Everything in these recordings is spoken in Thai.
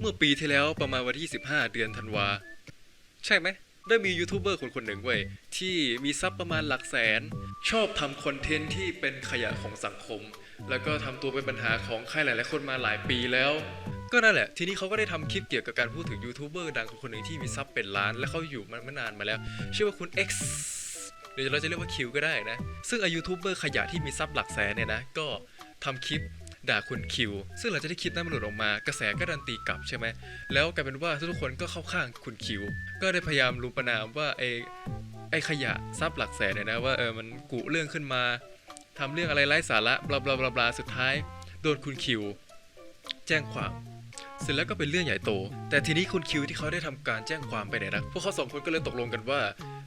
เมื่อปีที่แล้วประมาณวันที่25เดือนธันวา ใช่ไหม ได้มียูทูบเบอร์คนคนหนึ่งเว้ย ที่มีซับประมาณหลักแสน ชอบทำคอนเทนต์ที่เป็นขยะของสังคม แล้วก็ทำตัวเป็นปัญหาของใครหลายๆคนมาหลายปีแล้ว ก็นั่นแหละ ทีนี้เขาก็ได้ทำคลิปเกี่ยวกับการพูดถึงยูทูบเบอร์ดังคนหนึ่งที่มีซับเป็นล้าน และเขาอยู่มันมานานมาแล้ว ชื่อว่าคุณ X หรือเราจะเรียกว่าคิวก็ได้นะ ซึ่งอายูทูบเบอร์ขยะที่มีซับหลักแสนเนี่ยนะ ก็ทำคลิป ด่าคุณคิว ซึ่งหลังจากที่คลิปนั้นมันหลุดออกมากระแสก็ดันตีกลับใช่ไหมแล้วกลายเป็นว่าทุกคนก็เข้าข้างคุณคิว ก็ได้พยายามรุมประนามว่าไอ้ไอ้ขยะซับหลักแสนเนี่ยนะว่าเออมันกุเรื่องขึ้นมาทำเรื่องอะไรไร้สาระบลาบลาบลาบลาสุดท้ายโดนคุณคิว แจ้งความเสร็จแล้วก็เป็นเรื่องใหญ่โต แต่ทีนี้คุณคิวที่เขาได้ทำการแจ้งความไปเนี่ยนะพวกเขาสองคนก็เลยตกลงกันว่า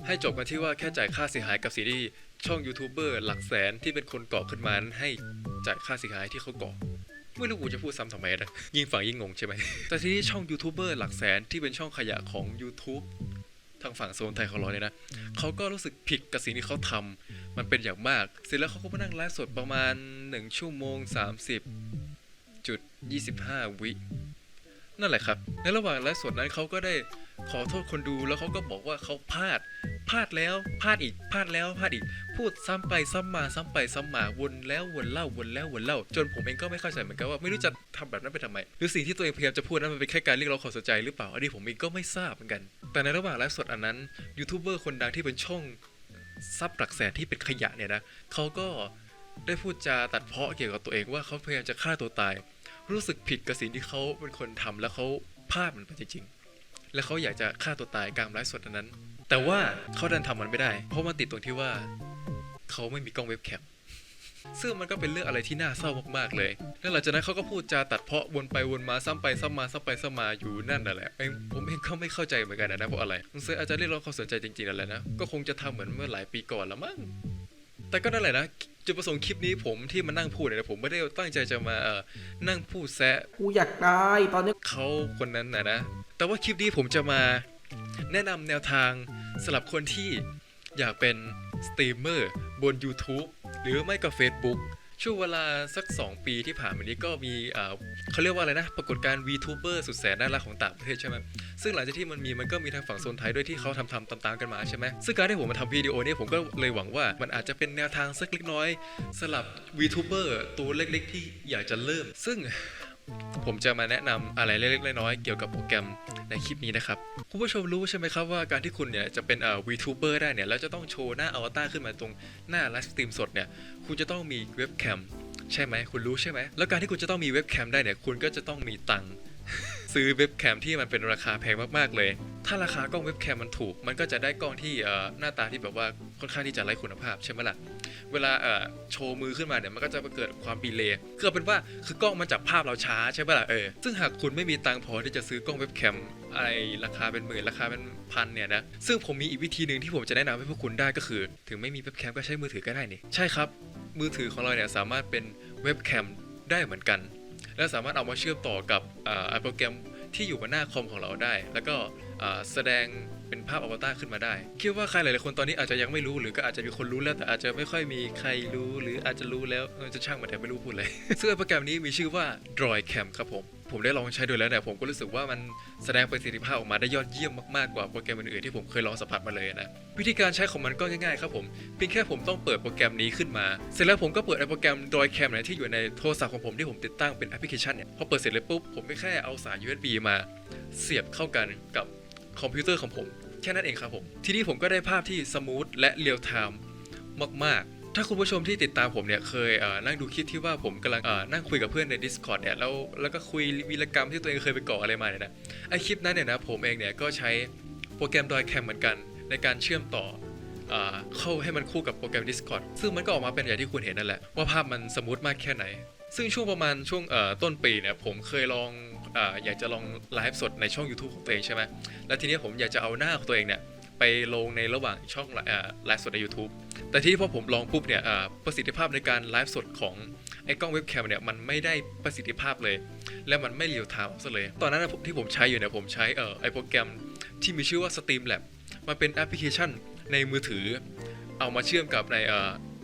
ให้จบกันที่ว่าแค่จ่ายค่าเสียหายกับสิ่งที่ช่องยูทูบเบอร์หลักแสนที่เป็นคนก่อขึ้นมาให้จ่ายค่าเสียหายที่เขาก่อไม่รู้กูจะพูดซ้ำทำไมนะยิ่งฟังยิ่งงงใช่ไหมแต่ทีนี้ช่องยูทูบเบอร์หลักแสนที่เป็นช่องขยะของ YouTube ทางฝั่งโซนไทยของเราเนี่ยนะเขาก็รู้สึกผิดกับสิ่งที่เขาทำมันเป็นอย่างมาก เสร็จแล้วเขาก็มานั่งไลฟ์สดประมาณ 1 ชั่วโมง 30จุด25 วิ นั่นแหละครับ ในระหว่างไลฟ์สดนั้นเขาก็ได้ ขอโทษคนดูแล้วเขาก็บอกว่าเขาพลาด พลาดแล้วพลาดอีกพลาดแล้วพลาดอีก พูดซ้ำไปซ้ำมาซ้ำไปซ้ำมาวนแล้ววนเล่าวนแล้ววนเล่า จนผมเองก็ไม่เข้าใจเหมือนกันว่าไม่รู้จะทำแบบนั้นไปทำไม หรือสิ่งที่ตัวเองพยายามจะพูดนั้นมันเป็นแค่การเรียกร้องความสนใจหรือเปล่าอันนี้ผมเองก็ไม่ทราบเหมือนกัน แต่ในระหว่างไลฟ์สดอันนั้นยูทูบเบอร์คนดังที่เป็นช่องซับหลักแสนที่เป็นขยะเนี่ยนะเขาก็ได้พูดจาตัดเพาะเกี่ยวกับตัวเองว่าเขาพยายามจะฆ่าตัวตาย รู้สึกผิดกับสิ่งที่เขาเป็นคนทำแล้วเขาพลาดมันไปจริงๆ แล้วเขาอยากจะฆ่าตัวตายกลางไลฟ์สดอันนั้น แต่ว่าเขาดันทำมันไม่ได้ เพราะมันติดตรงที่ว่าเขาไม่มีกล้องเว็บแคมซึ่งมันก็เป็นเรื่องอะไรที่น่าเศร้ามากๆเลย แล้วหลังจากนั้นเขาก็พูดจาตัดเพาะวนไปวนมาซ้ำไปซ้ำมาซ้ำไปซ้ำมาอยู่นั่นน่ะแหละเองผมเองก็ไม่เข้าใจเหมือนกันนะเพราะอะไรมันเซอาจจะเรียกร้องความสนใจจริงๆนั่นแหละนะ ก็คงจะทำเหมือนเมื่อหลายปีก่อนละมั้ง แต่ก็นั่นแหละนะจุดประสงค์คลิปนี้ผมที่มานั่งพูดเนี่ยนะผมไม่ได้ตั้งใจจะมาเอ่อนั่งพูดแซะกูอยากตายตอนนี้เขาคนนั้นนะนะ แต่ว่าคลิปนี้ผมจะมาแนะนำแนวทางสำหรับคนที่อยากเป็นสตรีมเมอร์บน YouTube หรือไม่ก็ Facebook ช่วงเวลาสัก 2 ปีที่ผ่านมานี้ก็มีเขาเรียกว่าอะไรนะ ปรากฏการณ์ VTuber สุดแสนน่ารักของต่างประเทศใช่ไหมซึ่งหลังจากที่มันมีมันก็มีทางฝั่งโซนไทยด้วยที่เขาทำทำตามๆกันมาใช่ไหมซึ่งการที่ผมมาทำวิดีโอนี้ผมก็เลยหวังว่ามันอาจจะเป็นแนวทางสักเล็กน้อยสำหรับ VTuber ตัวเล็กๆ ที่อยากจะเริ่ม ซึ่ง ผมจะมาแนะนำอะไรเล็กๆน้อยๆเกี่ยวกับโปรแกรมในคลิปนี้นะครับ คุณผู้ชมรู้ใช่ไหมครับว่าการที่คุณเนี่ยจะเป็นเอ่อ VTuber ได้เนี่ยแล้วจะต้องโชว์หน้าอวตารขึ้นมาตรงหน้าไลฟ์สตรีมสดเนี่ยคุณจะต้องมีเว็บแคมใช่ไหมคุณรู้ใช่ไหมแล้วการที่คุณจะต้องมีเว็บแคมได้เนี่ยคุณก็จะต้องมีตังค์ ซื้อเว็บแคมที่มันเป็นราคาแพงมากๆเลย ถ้าราคากล้องเว็บแคมมันถูก มันก็จะได้กล้องที่หน้าตาที่แบบว่าค่อนข้างที่จะไร้คุณภาพใช่ไหมล่ะ เวลาโชว์มือขึ้นมาเนี่ยมันก็จะเกิดความดีเลย์คือเอาเป็นว่าคือกล้องมันจับภาพเราช้าใช่ไหมล่ะเออ ซึ่งหากคุณไม่มีตังพอที่จะซื้อกล้องเว็บแคมอะไรราคาเป็นหมื่นราคาเป็นพันเนี่ยนะ ซึ่งผมมีอีกวิธีหนึ่งที่ผมจะแนะนำให้พวกคุณได้ก็คือ ถึงไม่มีเว็บแคมก็ใช้มือถือก็ได้นี่ ใช่ครับ มือถือของเราเนี่ยสามารถเป็นเว็บแคมได้เหมือนกัน และสามารถเอามาเชื่อมต่อกับอ่าโปรแกรมที่อยู่บนหน้าคอมของเราได้ แล้วก็แสดงเป็นภาพอวตารขึ้นมาได้ คิดว่าใครหลายๆคนตอนนี้อาจจะยังไม่รู้หรือก็อาจจะมีคนรู้แล้วแต่อาจจะไม่ค่อยมีใครรู้หรืออาจจะรู้แล้วจะช่างมันแต่ไม่รู้พูดเลยซึ่งโปรแกรมนี้มีชื่อว่า DroidCam ครับผม ผมได้ลองใช้ดูแล้วเนี่ยผมก็รู้สึกว่ามันแสดงประสิทธิภาพออกมาได้ยอดเยี่ยมมากๆกว่าโปรแกรมอื่นๆที่ผมเคยลองสัมผัสมาเลยนะวิธีการใช้ของมันก็ง่ายๆครับผมเพียงแค่ผมต้องเปิดโปรแกรมนี้ขึ้นมา เสร็จแล้วผมก็เปิดไอ้โปรแกรม DrawCam เนี่ยที่อยู่ในโทรศัพท์ของผมที่ผมติดตั้งเป็นแอปพลิเคชันเนี่ยพอเปิดเสร็จเลยปุ๊บผมก็แค่เอาสาย USB มาเสียบเข้ากันกับคอมพิวเตอร์ของผมแค่นั้นเองครับผม ทีนี้ผมก็ได้ภาพที่สมูทและเรียลไทม์มากๆ ถ้าคุณผู้ชมที่ติดตามผมเนี่ยเคยเนั่งดูคลิปที่ว่าผมกำลังนั่งคุยกับเพื่อนใน Discord เนี่ยแล้วแล้วก็คุยวีรกรรมที่ตัวเองเคยไปก่ออะไรมาเนี่ยนะไอคลิปนั้นเนี่ยนะผมเองเนี่ยก็ใช้โปรแกรม DrawCam เหมือนกัน ในการเชื่อมต่อเข้าให้มันคู่กับโปรแกรม Discord ซึ่งมันก็ออกมาเป็นอย่างที่คุณเห็นนั่นแหละว่าภาพมันสมูทมากแค่ไหน ซึ่งช่วงประมาณช่วงต้นปีเนี่ยผมเคยลองออยากจะลองไลฟ์สดในช่อง YouTube ของตัวเองใช่ไหมแล้วทีนี้ผมอยากจะเอาหน้าของตัวเองเนี่ยไปลงในระหว่างช่องไลฟ์สดใน YouTube แต่ที่พอผมลองปุ๊บเนี่ยประสิทธิภาพในการไลฟ์สดของไอ้กล้องเว็บแคมเนี่ยมันไม่ได้ประสิทธิภาพเลย และมันไม่เรียลไทม์ซะเลย ตอนนั้นที่ผมใช้อยู่เนี่ยผมใช้เอ่อไอโปรแกรมที่มีชื่อว่า Steamlab มันเป็นแอปพลิเคชันในมือถือ เอามาเชื่อมกับใน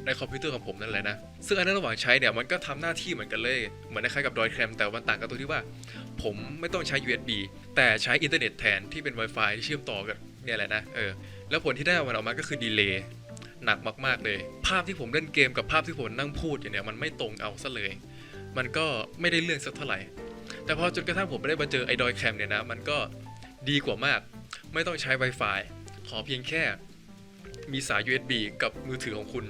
ในคอมพิวเตอร์ของผมนั่นแหละนะ ซึ่งอันนั้นระหว่างใช้เนี่ยมันก็ทำหน้าที่เหมือนกันเลย เหมือนคล้ายกับดอยแคมแต่มันต่างกันตรงที่ว่า ผมไม่ต้องใช้ USB แต่ใช้อินเทอร์เน็ตแทนที่เป็น Wi-Fi ที่เชื่อมต่อกันเนี่ยแหละนะ เออ แล้วผลที่ได้มันออกมาก็คือดีเลย์ หนักมากๆเลย ภาพที่ผมเล่นเกมกับภาพที่ผมนั่งพูดอยู่เนี่ยมันไม่ตรงเอาซะเลย มันก็ไม่ได้เรื่องสักเท่าไหร่ แต่พอจนกระทั่งผมได้มาเจอไอ้ดอยแคมเนี่ยนะมันก็ดีกว่ามาก ไม่ต้องใช้ Wi-Fi ขอเพียงแค่มีสาย USB กับมือถือของคุณ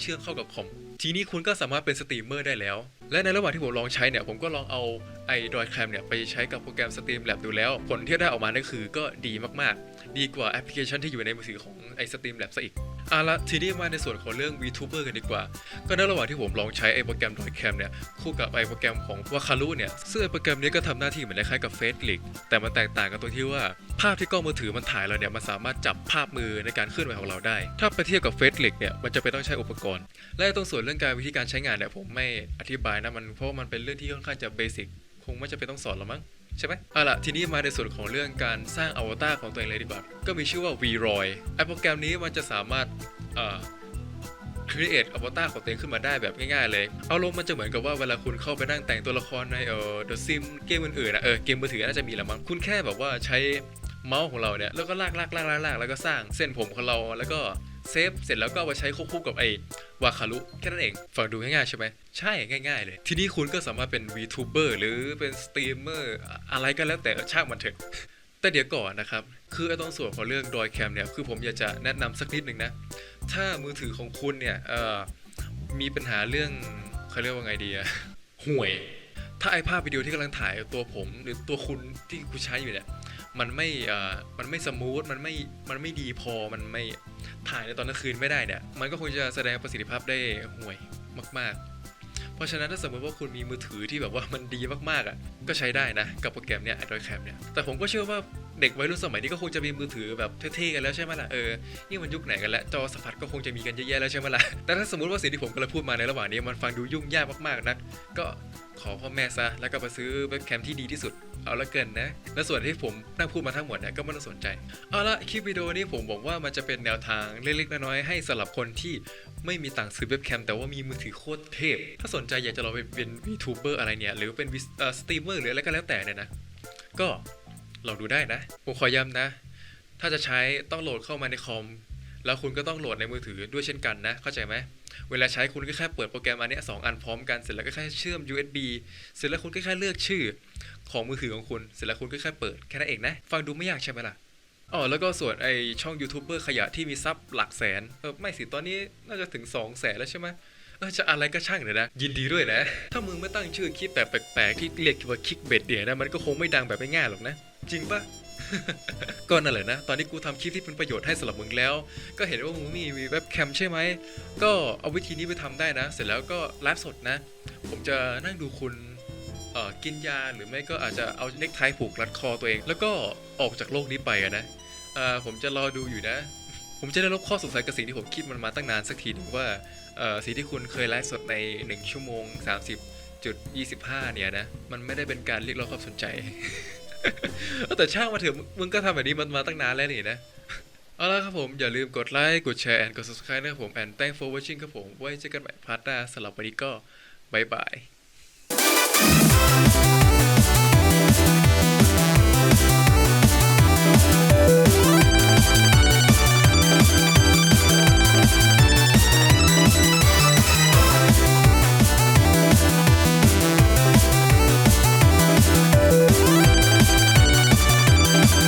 เชื่อมเข้ากับคอมทีนี้คุณก็สามารถเป็นสตรีมเมอร์ได้แล้ว และในระหว่างที่ผมลองใช้เนี่ย ผมก็ลองเอาไอ้ดอยแคมเนี่ย ไปใช้กับโปรแกรมสตรีมแลบดูแล้ว ผลที่ได้ออกมานั่นคือก็ดีมากๆ ดีกว่าแอปพลิเคชันที่อยู่ในมือถือของไอ้สตรีมแลบซะอีก อะละทีนี้มาในส่วนของเรื่อง VTuber กันดีกว่า ก็ในระหว่างที่ผมลองใช้ไอโปรแกรมดอยแคมเนี่ยคู่กับไอโปรแกรมของวาคารุเนี่ยซึ่งไอโปรแกรมนี้ก็ทำหน้าที่เหมือนคล้ายๆกับเฟซลิกแต่มันแตกต่างกันตรงที่ว่าภาพที่กล้องมือถือมันถ่ายเราเนี่ยมันสามารถจับภาพมือในการเคลื่อนไหวของเราได้ ถ้าไปเทียบกับเฟซลิกเนี่ยมันจะเป็นต้องใช้อุปกรณ์ และตรงส่วนเรื่องการวิธีการใช้งานเนี่ยผมไม่อธิบายนะมันเพราะมันเป็นเรื่องที่ค่อนข้างจะเบสิกคงไม่จำเป็นต้องสอนหรอมั้ง ใช่ไหมเอาล่ะ ทีนี้มาในส่วนของเรื่องการสร้างอวตารของตัวเองเลยดีกว่า ก็มีชื่อว่า VROY ไอโปรแกรมนี้มันจะสามารถเอ่อ create อวตารของตัวเองขึ้นมาได้แบบง่ายๆเลย เอาลงมันจะเหมือนกับว่าเวลาคุณเข้าไปนั่งแต่งตัวละครในเอ่อ The Sim เกมอื่นๆนะเออเกมมือถือน่าจะมีแหละมั้งคุณแค่แบบว่าใช้เมาส์ของเราเนี่ยแล้วก็ลากลากลากลากลากแล้วก็สร้างเส้นผมของเราแล้วก็ เซฟเสร็จแล้วก็เอามาใช้ควบคู่กับไอ้วาคารุแค่นั้นเองฟังดูง่ายๆใช่ไหมใช่ง่าย ๆ เลย ทีนี้คุณก็สามารถเป็น VTuber หรือเป็นสตรีมเมอร์อะไรก็แล้วแต่ช่างมันเถอะแต่เดี๋ยวก่อนนะครับ คือไอ้ตรงส่วนของเรื่องดอยแคมเนี่ย คือผมอยากจะแนะนำสักนิดหนึ่งนะ ถ้ามือถือของคุณเนี่ยมีปัญหาเรื่องเขาเรียกว่าไงดีอะห่วย ถ้าไอภาพวิดีโอที่กำลังถ่ายตัวผม หรือตัวคุณที่คุณใช้อยู่เนี่ย มันไม่เอ่อมันไม่สมูทมันไม่มันไม่ดีพอมันไม่ถ่ายในตอนกลางคืนไม่ได้เนี่ย มันก็คงจะแสดงประสิทธิภาพได้ห่วยมาก ๆ เพราะฉะนั้นถ้าสมมติว่าคุณมีมือถือที่แบบว่ามันดีมากๆอะก็ใช้ได้นะ กับโปรแกรมเนี้ย Android Cam เนี่ยแต่ผมก็เชื่อว่าเด็กวัยรุ่นสมัยนี้ก็คงจะมีมือถือแบบเท่ๆกันแล้วใช่ไหมล่ะเออนี่มันยุคไหนกันแล้วจอสัมผัสก็คงจะมีกันเยอะแยะแล้วใช่ไหมล่ะแต่ถ้าสมมติว่าสิ่งที่ผมกำลังพูดมาในระหว่างนี้มันฟังดูยุ่งยากมากๆนะก็ขอพ่อแม่ซะแล้วก็ไปซื้อเว็บแคมที่ดีที่สุด เอาละเกินนะ และส่วนที่ผมนั่งพูดมาทั้งหมดเนี่ยก็ไม่ต้องสนใจ เอาละคลิปวิดีโอนี้ผมบอกว่ามันจะเป็นแนวทางเล็กๆน้อยๆให้สำหรับคนที่ไม่มีตังค์ซื้อเว็บแคมแต่ว่ามีมือถือโคตรเทพ ถ้าสนใจอยากจะลองไปเป็น VTuber อะไรเนี่ย หรือเป็นสตรีมเมอร์หรืออะไรก็แล้วแต่เนี่ยนะ ก็ลองดูได้นะ ผมขอย้ำนะ ถ้าจะใช้ต้องโหลดเข้ามาในคอม แล้วคุณก็ต้องโหลดในมือถือด้วยเช่นกันนะ เข้าใจไหม เวลาใช้คุณก็แค่เปิดโปรแกรมอันนี้สองอันพร้อมกันเสร็จแล้วก็แค่เชื่อม USB เสร็จแล้วคุณก็แค่เลือกชื่อของมือถือของคุณ เสร็จแล้วคุณก็แค่เปิดแค่นั้นเองนะ ฟังดูไม่ยากใช่ไหมล่ะอ๋อแล้วก็ส่วนไอช่องยูทูบเบอร์ขยะที่มีซับหลักแสนเออไม่สิตอนนี้น่าจะถึง2 0 0แสนแล้วใช่ไหมเออจะอะไรก็ช่างเลยนะ ยินดีด้วยนะ ถ้ามึงไม่ตั้งชื่อคลิปแบบแปลกๆที่เรียกว่าคิกเบ็ดเนี่ยนะมันก็คงไม่ดังแบบง่ายๆหรอกนะ จริงปะ ก็นั่นแหละนะ ตอนนี้กูทำคลิปที่เป็นประโยชน์ให้สำหรับมึงแล้ว ก็เห็นว่ามึงมีเว็บแคมใช่ไหม ก็เอาวิธีนี้ไปทำได้นะ เสร็จแล้วก็ไลฟ์สดนะ ผมจะนั่งดูคุณกินยาหรือไม่ก็อาจจะเอาเน็กไทผูกรัดคอตัวเอง แล้วก็ออกจากโลกนี้ไปนะผมจะรอดูอยู่นะ ผมจะได้ลบข้อสงสัยกับสิ่งที่ผมคิดมันมาตั้งนานสักทีหนึ่งว่าสิ่งที่คุณเคยไลฟ์สดใน 1 ชั่วโมง 30จุด25 เนี่ยนะ มันไม่ได้เป็นการเรียกร้องความสนใจ แต่ช่างมาเถอะมึงมึงก็ทำแบบนี้มันมาตั้งนานแล้วนี่นะ เอาละครับผม อย่าลืมกดไลค์ กดแชร์ and กด subscribe นะครับผม and thank for watching ครับผม ไว้เจอกันใหม่พาร์ทหน้าสำหรับวันนี้ก็บายบาย